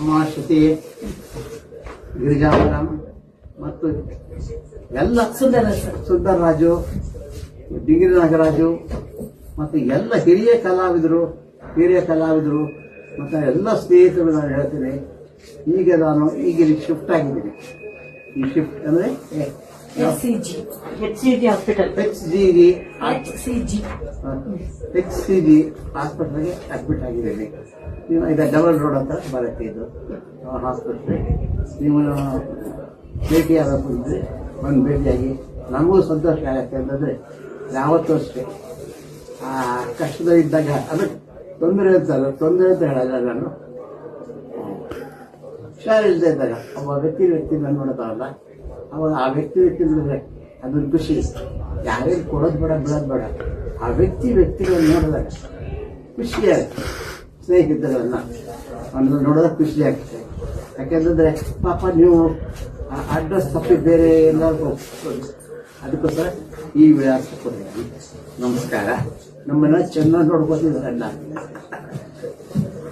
ಅಮ್ಮ ಶ್ರುತಿ ಗಿರಿಜಾವರಂ ಮತ್ತು ಎಲ್ಲ ಸುಂದರ ಸುಂದರ ರಾಜು ಡಿಂಗಿರಿ ನಾಗರಾಜು ಮತ್ತು ಎಲ್ಲ ಹಿರಿಯ ಕಲಾವಿದರು ಹಿರಿಯ ಕಲಾವಿದರು ಮತ್ತು ಎಲ್ಲ ಸ್ನೇಹಿತರು ನಾನು ಹೇಳ್ತೀನಿ. ಈಗ ನಾನು, ಈಗ ಶಿಫ್ಟ್ ಆಗಿದ್ದೀನಿ. ಈ ಶಿಫ್ಟ್ ಅಂದರೆ H C G H C G hospital H G G H C G H C G ಹಾಸ್ಪಿಟ್ಲಿಗೆ ಅಡ್ಮಿಟ್ ಆಗಿದ್ದೀನಿ ನೀವು ಇದು ಡಬಲ್ ರೋಡ್ ಹತ್ರ ಬರುತ್ತೆ ಇದು. ಹಾಸ್ಪಿಟ್ಲ್ ನೀವು ಭೇಟಿಯಾದ ಬಂದರೆ ಒಂದು ಭೇಟಿಯಾಗಿ. ನಮಗೂ ಸಂತೋಷ ಆಗುತ್ತೆ ಅಂತಂದರೆ ಯಾವತ್ತೂ ಅಷ್ಟೇ. ಆ ಕಷ್ಟದಲ್ಲಿದ್ದಾಗ ಅದಕ್ಕೆ ತೊಂದರೆ ಅಂತಲ್ಲ ತೊಂದರೆ ಅಂತ ಹೇಳಲ್ಲ ನಾನು. ಹುಷಾರಿಲ್ಲದೆ ಇದ್ದಾಗ ಒಬ್ಬ ವ್ಯಕ್ತಿ ವ್ಯಕ್ತಿ ನಾನು ನೋಡ್ತಾರಲ್ಲ ಅವಾಗ ಆ ವ್ಯಕ್ತಿ ವ್ಯಕ್ತಿ ನೋಡಿದ್ರೆ ಅದೊಂದು ಖುಷಿ ಯಾರೇನು ಕೊಡೋದು ಬೇಡ, ಬಿಡೋದು ಬೇಡ. ಆ ವ್ಯಕ್ತಿ ವ್ಯಕ್ತಿಗಳನ್ನ ನೋಡಿದಾಗ ಖುಷಿ ಆಗುತ್ತೆ ಸ್ನೇಹಿತರನ್ನ ಅವ್ರನ್ನ ನೋಡೋದಕ್ಕೆ ಖುಷಿ ಆಗ್ತದೆ. ಯಾಕೆಂತಂದ್ರೆ, ಪಾಪ ನೀವು ಅಡ್ರೆಸ್ ತಪ್ಪಿ ಬೇರೆ ಎಲ್ಲರಿಗೂ. ಅದಕ್ಕೋಸ್ಕರ ಈ ವಿಳಾಸ ಕೊಡ್ತೀವಿ ನಮಸ್ಕಾರ. ನಮ್ಮನ್ನ ಚೆನ್ನಾಗಿ ನೋಡ್ಕೋತಿದ್ರಲ್ಲ